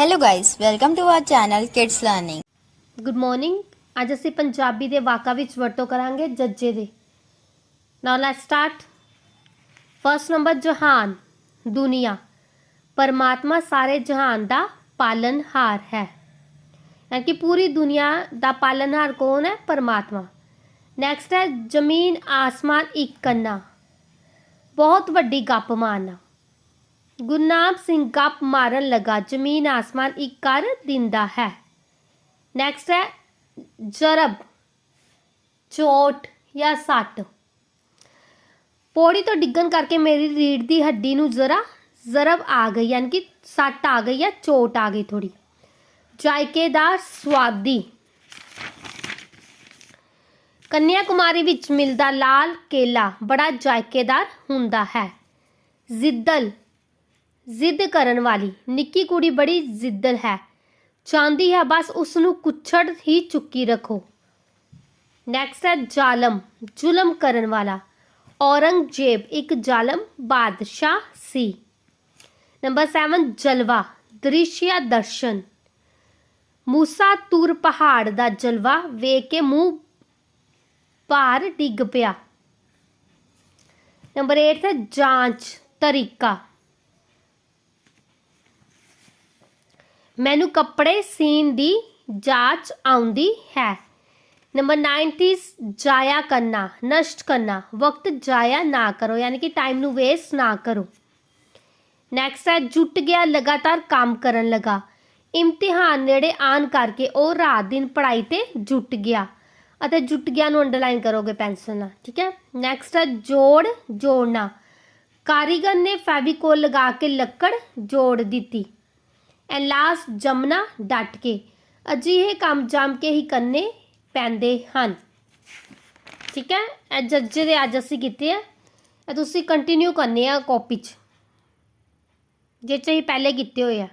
Hello guys, welcome to our channel Kids Learning. Good morning ਅੱਜ ਅਸੀਂ ਪੰਜਾਬੀ ਦੇ ਵਾਕਾਂ ਵਿੱਚ ਵਰਤੋਂ ਕਰਾਂਗੇ ਜੱਜੇ ਦੇ। Now let's start first number ਜਹਾਨ ਦੁਨੀਆ। ਪਰਮਾਤਮਾ ਸਾਰੇ ਜਹਾਨ ਦਾ ਪਾਲਨਹਾਰ ਹੈ। ਯਾਨੀ ਕਿ ਪੂਰੀ ਦੁਨੀਆ ਦਾ ਪਾਲਨਹਾਰ ਕੌਣ ਹੈ? ਪਰਮਾਤਮਾ। ਨੈਕਸਟ ਹੈ ਜ਼ਮੀਨ ਆਸਮਾਨ ਇੱਕ ਕੰਨਾ। ਬਹੁਤ ਵੱਡੀ ਗੱਪ ਮਾਰਨਾ। ਗੁਰਨਾਮ ਸਿੰਘ ਗੱਪ ਮਾਰਨ ਲੱਗਾ। ਜ਼ਮੀਨ ਆਸਮਾਨ ਇੱਕ ਕਰ ਦਿੰਦਾ ਹੈ। ਨੈਕਸਟ ਹੈ, ਜਰਬ, ਚੋਟ ਜਾਂ ਸੱਟ। ਪੌੜੀ ਤੋਂ ਡਿੱਗਣ ਕਰਕੇ ਮੇਰੀ ਰੀੜ ਦੀ ਹੱਡੀ ਨੂੰ ਜ਼ਰਾ ਜ਼ਰਬ ਆ ਗਈ, ਯਾਨੀ ਕਿ ਸੱਟ ਆ ਗਈ ਜਾਂ ਚੋਟ ਆ ਗਈ ਥੋੜੀ ਜਾਇਕੇਦਾਰ ਸਵਾਦੀ ਕੰਨਿਆ ਕੁਮਾਰੀ ਵਿੱਚ ਮਿਲਦਾ ਲਾਲ ਕੇਲਾ ਬੜਾ ਜਾਇਕੇਦਾਰ ਹੁੰਦਾ ਹੈ। ਜ਼ਿੱਦਲ ਜ਼ਿੱਦ ਕਰਨ ਵਾਲੀ। ਨਿੱਕੀ ਕੁੜੀ ਬੜੀ ਜ਼ਿੱਦਲ ਹੈ। ਚਾਹੁੰਦੀ ਹੈ ਬਸ ਉਸ ਨੂੰ ਕੁੱਛੜ ਹੀ ਚੁੱਕੀ ਰੱਖੋ। ਨੈਕਸਟ ਹੈ ਜ਼ਾਲਮ। ਜ਼ੁਲਮ ਕਰਨ ਵਾਲਾ। ਔਰੰਗਜ਼ੇਬ ਇੱਕ ਜ਼ਾਲਮ ਬਾਦਸ਼ਾਹ ਸੀ। ਨੰਬਰ 7 ਜਲਵਾ। ਦ੍ਰਿਸ਼ ਜਾਂ ਦਰਸ਼ਨ। ਮੂਸਾ ਤੂਰ ਪਹਾੜ ਦਾ ਜਲਵਾ ਵੇਖ ਕੇ ਮੂੰਹ ਭਾਰ ਡਿੱਗ ਪਿਆ। ਨੰਬਰ 8 ਹੈ ਜਾਂਚ, ਤਰੀਕਾ। ਮੈਨੂੰ ਕੱਪੜੇ ਸੀਨ ਦੀ ਜਾਂਚ ਆਉਂਦੀ ਹੈ। ਨੰਬਰ 90 ਜਾਇਆ ਕਰਨਾ, ਨਸ਼ਟ ਕਰਨਾ, ਵਕਤ ਜਾਇਆ ਨਾ ਕਰੋ, ਯਾਨੀ ਕਿ ਟਾਈਮ ਨੂੰ ਵੇਸਟ ਨਾ ਕਰੋ। ਨੈਕਸਟ ਹੈ, ਜੁੱਟ ਗਿਆ, ਲਗਾਤਾਰ ਕੰਮ ਕਰਨ ਲਗਾ। ਇਮਤਿਹਾਨ ਨੇੜੇ ਆਉਣ ਕਰਕੇ ਉਹ ਰਾਤ ਦਿਨ ਪੜ੍ਹਾਈ ਤੇ ਜੁੱਟ ਗਿਆ। ਅਤੇ ਜੁੱਟ ਗਿਆ ਨੂੰ ਅੰਡਰਲਾਈਨ ਕਰੋਗੇ ਪੈਨਸਿਲ ਨਾਲ, ਠੀਕ ਹੈ? ਨੈਕਸਟ ਹੈ, ਜੋੜ ਜੋੜਨਾ। ਕਾਰੀਗਰ ਨੇ ਫੈਵੀਕੋਲ ਲਗਾ ਕੇ ਲੱਕੜ ਜੋੜ ਦਿੱਤੀ। ਐਂਡ ਲਾਸਟ ਜਮਨਾ ਡਟ ਕੇ। ਅਜਿਹੇ ਕੰਮ ਜੰਮ ਕੇ ਹੀ ਕਰਨੇ ਪੈਂਦੇ ਹਨ। ਠੀਕ ਹੈ? ਇਹ ਜੱਜੇ ਦੇ ਅੱਜ ਅਸੀਂ ਕੀਤੇ ਆ। ਇਹ ਤੁਸੀਂ ਕੰਟੀਨਿਊ ਕਰਨੇ ਆ ਕਾਪੀ 'ਚ। ਜੇ ਚਾਹੀ ਪਹਿਲੇ ਕੀਤੇ ਹੋਏ ਆ।